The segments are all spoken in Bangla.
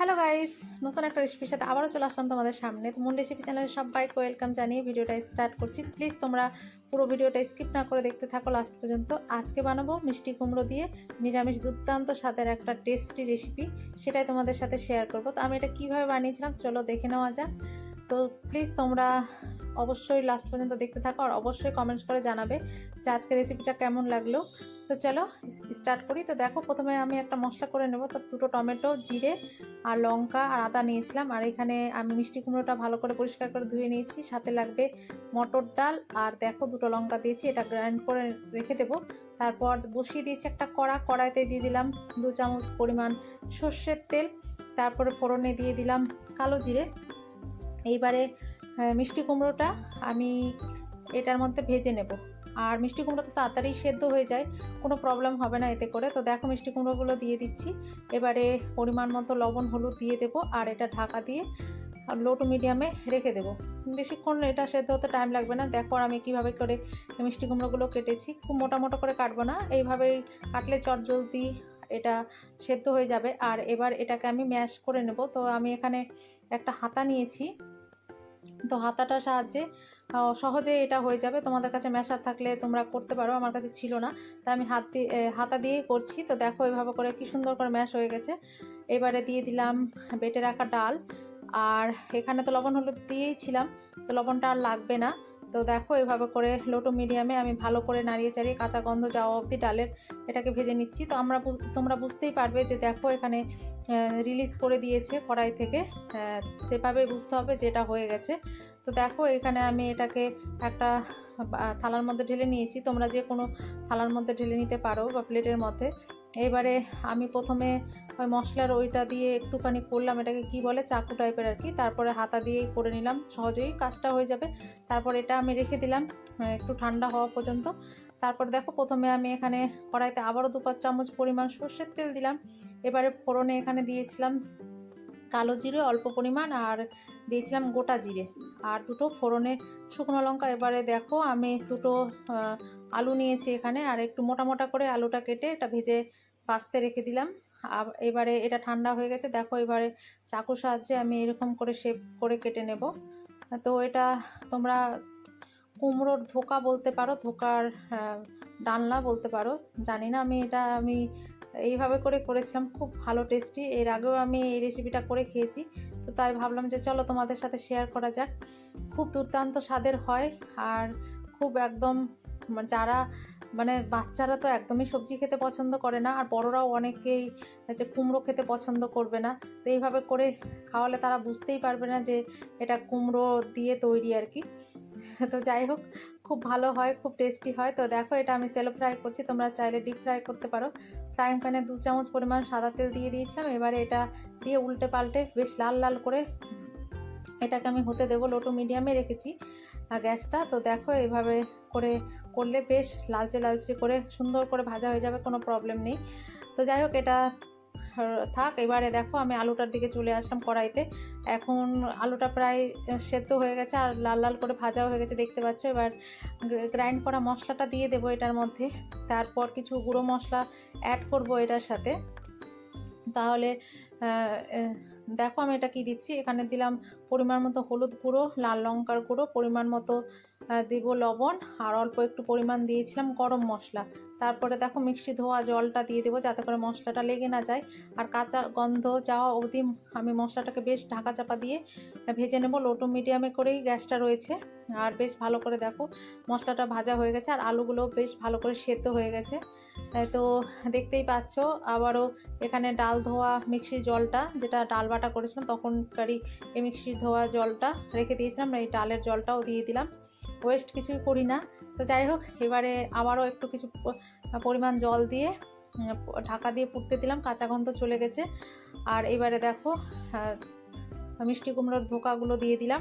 হ্যালো গাইস নতুন একটা রেসিপির সাথে আবারও চলে আসলাম তোমাদের সামনে। তো মুন রেসিপি চ্যানেলে সবাইকে ওয়েলকাম জানিয়ে ভিডিওটা স্টার্ট করছি। প্লিজ তোমরা পুরো ভিডিওটা স্কিপ না করে দেখতে থাকো লাস্ট পর্যন্ত। আজকে বানাবো মিষ্টি কুমড়ো দিয়ে নিরামিষ দুর্দান্ত স্বাদের একটা টেস্টি রেসিপি সেটাই তোমাদের সাথে শেয়ার করব। তো আমি এটা কীভাবে বানিয়েছিলাম, চলো দেখে নেওয়া যাক। তো প্লিজ তোমরা অবশ্যই লাস্ট পর্যন্ত দেখতে থাকো আর অবশ্যই কমেন্টস করে জানাবে যে আজকে রেসিপিটা কেমন লাগল। তো চলো স্টার্ট করি। তো দেখো, প্রথমে আমি একটা মশলা করে নেব। তো দুটো টমেটো, জিরে আর লঙ্কা আর আদা নিয়েছিলাম। আর এখানে আমি মিষ্টি কুমড়োটা ভালো করে পরিষ্কার করে ধুয়ে নিয়েছি। সাথে লাগবে মটর ডাল। আর দেখো, দুটো লঙ্কা দিয়েছি। এটা গ্রাইন্ড করে রেখে দেবো। তারপর বসিয়ে দিয়েছি একটা কড়া। কড়াইতে দিয়ে দিলাম দু চামচ পরিমাণ সর্ষের তেল। তারপরে ফোড়নে দিয়ে দিলাম কালো জিরে। এইবারে আহ, মিষ্টি কুমড়োটা আমি এটার মধ্যে ভেজে নেব। আর মিষ্টি কুমড়ো তো তাড়াতাড়ি সেদ্ধ হয়ে যায় কোনো প্রবলেম হবে না এতে করে। তো দেখো মিষ্টি কুমড়োগুলো দিয়ে দিচ্ছি। এবারে পরিমাণ মতো লবণ হলুদ দিয়ে দেবো আর এটা ঢাকা দিয়ে লো টু মিডিয়ামে রেখে দেবো। বেশিক্ষণ এটা সেদ্ধ হতে টাইম লাগবে না। দেখো আমি কীভাবে করে মিষ্টি কুমড়োগুলো কেটেছি। খুব মোটা মোটা করে কাটবো না এইভাবেই কাটলে চট জলদি এটা সেদ্ধ হয়ে যাবে। আর এবার এটাকে আমি ম্যাশ করে নেব। তো আমি এখানে একটা হাতা নিয়েছি। তো হাতাটার সাহায্যে সহজে এটা হয়ে যাবে। তোমাদের কাছে মেশার থাকলে তোমরা করতে পারো, আমার কাছে ছিল না। তাই আমি হাত দিয়ে হাতা দিয়েই করছি। তো দেখো এভাবে করে কি সুন্দর করে ম্যাশ হয়ে গেছে। এবারে দিয়ে দিলাম বেটে রাখা ডাল। আর এখানে তো লবণ হলুদ দিয়েই ছিলাম। তো লবণটা আর লাগবে না। তো দেখো, এভাবে করে লো টু মিডিয়ামে আমি ভালো করে নাড়িয়ে চাড়িয়ে কাঁচা গন্ধ যাওয়া অবধি ডালের এটাকে ভেজে নিচ্ছি। তো আমরা তোমরা বুঝতেই পারবে যে দেখো, এখানে রিলিজ করে দিয়েছে কড়াই থেকে। সেভাবে বুঝতে হবে যে এটা হয়ে গেছে। তো দেখো, এখানে আমি এটাকে একটা থালার মধ্যে ঢেলে নিয়েছি। তোমরা যে কোনো থালার মধ্যে ঢেলে নিতে পারো বা প্লেটের মধ্যে। এবারে আমি প্রথমে ওই মশলার ওইটা দিয়ে একটুখানি করলাম, এটাকে কি বলে, চাকু টাইপের আর কি। তারপরে হাতা দিয়েই করে নিলাম, সহজেই কাজটা হয়ে যাবে। তারপর এটা আমি রেখে দিলাম একটু ঠান্ডা হওয়া পর্যন্ত। তারপর দেখো, প্রথমে আমি এখানে কড়াইতে আবারও দু পাঁচ চামচ পরিমাণ সর্ষের তেল দিলাম। এবারে ফোড়নে এখানে দিয়েছিলাম কালো জিরে, অল্প পরিমাণ, আর দিয়েছিলাম গোটা জিরে। আর দুটো ফোড়নে শুকনো লঙ্কা। এবারে দেখো, আমি দুটো আলু নিয়েছি এখানে, আর একটু মোটা মোটা করে আলুটা কেটে এটা ভেজে বাছতে রেখে দিলাম। এবারে এটা ঠান্ডা হয়ে গেছে। দেখো এবারে চাকুর সাহায্যে আমি এরকম করে শেপ করে কেটে নেব। তো এটা তোমরা কুমড়োর ধোকা বলতে পারো, ধোকার ডালনা বলতে পারো। জানি না, আমি এটা, আমি এইভাবে করে করেছিলাম, খুব ভালো টেস্টি এর আগেও আমি এই রেসিপিটা করে খেয়েছি। তো তাই ভাবলাম যে চলো তোমাদের সাথে শেয়ার করা যাক। খুব দুর্দান্ত স্বাদের হয় আর খুব একদম, যারা মানে বাচ্চারা তো একদমই সবজি খেতে পছন্দ করে না, আর বড়রাও অনেকেই যে কুমড়ো খেতে পছন্দ করবে না। তো এইভাবে করে খাওয়ালে তারা বুঝতেই পারবে না যে এটা কুমড়ো দিয়ে তৈরি আর কি। তো যাই হোক, খুব ভালো হয়, খুব টেস্টি হয়। তো দেখো এটা আমি সেলো ফ্রাই করছি, তোমরা চাইলে ডিপ ফ্রাই করতে পারো। ফ্রাইং প্যানে দু চামচ পরিমাণ সাদা তেল দিয়ে দিয়েছিলাম, এবারে এটা দিয়ে উল্টে পাল্টে বেশ লাল লাল করে এটাকে আমি হতে দেবো লোটো মিডিয়ামে রেখেছি গ্যাসটা। তো দেখো এইভাবে করে করলে বেশ লালচে লালচে করে সুন্দর করে ভাজা হয়ে যাবে, কোনো প্রবলেম নেই। তো যাই হোক, এটা থাক, এবারে দেখো আমি আলুটার দিকে চলে আসলাম কড়াইতে। এখন আলুটা প্রায় সেদ্ধ হয়ে গেছে আর লাল লাল করে ভাজাও হয়ে গেছে, দেখতে পাচ্ছ? এবার গ্রাইন্ড করা মশলাটা দিয়ে দেবো এটার মধ্যে। তারপর কিছু গুঁড়ো মশলা অ্যাড করব এটার সাথে। তাহলে দেখো আমি এটা কি দিচ্ছি? এখানে দিলাম পরিমাণ মতো হলুদ গুঁড়ো, লাল লঙ্কার গুঁড়ো, পরিমাণ মতো দিব লবণ, আর অল্প একটু পরিমাণ দিয়েছিলাম গরম মশলা। তারপরে দেখো মিক্সি ধোয়া জলটা দিয়ে দেবো যাতে করে মশলাটা লেগে না যায়। আর কাঁচা গন্ধ যাওয়া অবধি আমি মশলাটাকে বেশ ঢাকা চাপা দিয়ে ভেজে নেব লোটো মিডিয়ামে করেই গ্যাসটা রয়েছে। আর বেশ ভালো করে দেখো মশলাটা ভাজা হয়ে গেছে, আর আলুগুলো বেশ ভালো করে সেদ্ধ হয়ে গেছে। তো দেখতেই পাচ্ছ, আবারও এখানে ডাল ধোয়া, মিক্সির জলটা, যেটা ডাল বাটা করেছিলাম, তখনকারই এই মিক্সির ধোয়া জলটা রেখে দিয়েছিলাম, এই ডালের জলটাও দিয়ে দিলাম। ওয়েস্ট কিছুই করি না। তো যাই হোক, এবারে আবারও একটু কিছু পরিমাণ জল দিয়ে ঢাকা দিয়ে পুড়তে দিলাম, কাঁচা গন্ধ চলে গেছে। আর এবারে দেখো মিষ্টি কুমড়োর ধোকাগুলো দিয়ে দিলাম।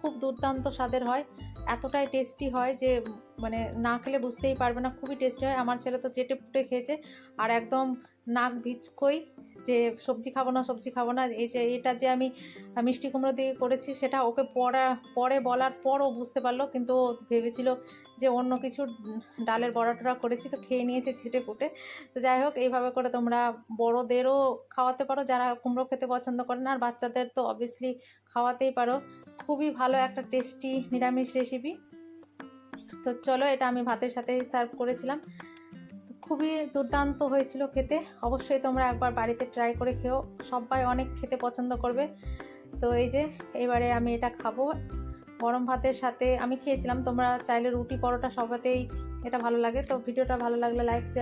খুব দুর্দান্ত স্বাদের হয়। এতটাই টেস্টি হয় যে মানে না খেলে বুঝতেই পারবে না, খুবই টেস্টি হয়। আমার ছেলে তো চেটে পুটে খেয়েছে আর একদম নাক ভিজকই যে সবজি খাব না, সবজি খাব না, এই যে এটা যে আমি, মিষ্টি কুমড়ো দিয়ে করেছি সেটা ওকে পড়া, পরে বলার পরও বুঝতে পারল, কিন্তু ও ভেবেছিল যে অন্য কিছু ডালের বড়া টড়া করেছি তো খেয়ে নিয়েছে ছেটে ফুটে তো যাই হোক, এইভাবে করে তোমরা বড়োদেরও খাওয়াতে পারো, যারা কুমড়ো খেতে পছন্দ করে না, আর বাচ্চাদের তো অবভিয়াসলি খাওয়াতেই পারো। খুবই ভালো একটা টেস্টি নিরামিষ রেসিপি তো চলো, এটা আমি ভাতের সাথে সার্ভ করেছিলাম। খুবই দুর্দান্ত হয়েছিল খেতে। অবশ্যই তোমরা একবার বাড়িতে ট্রাই করে খেও। সবাই অনেক খেতে পছন্দ করবে। তো এই যে, এবারে আমি এটা খাব। গরম ভাতের সাথে আমি খেয়েছিলাম। তোমরা চাইলে রুটি, পরোটা সবাতেই এটা ভালো লাগে। তো ভিডিওটা ভালো লাগলে লাইক শেয়ার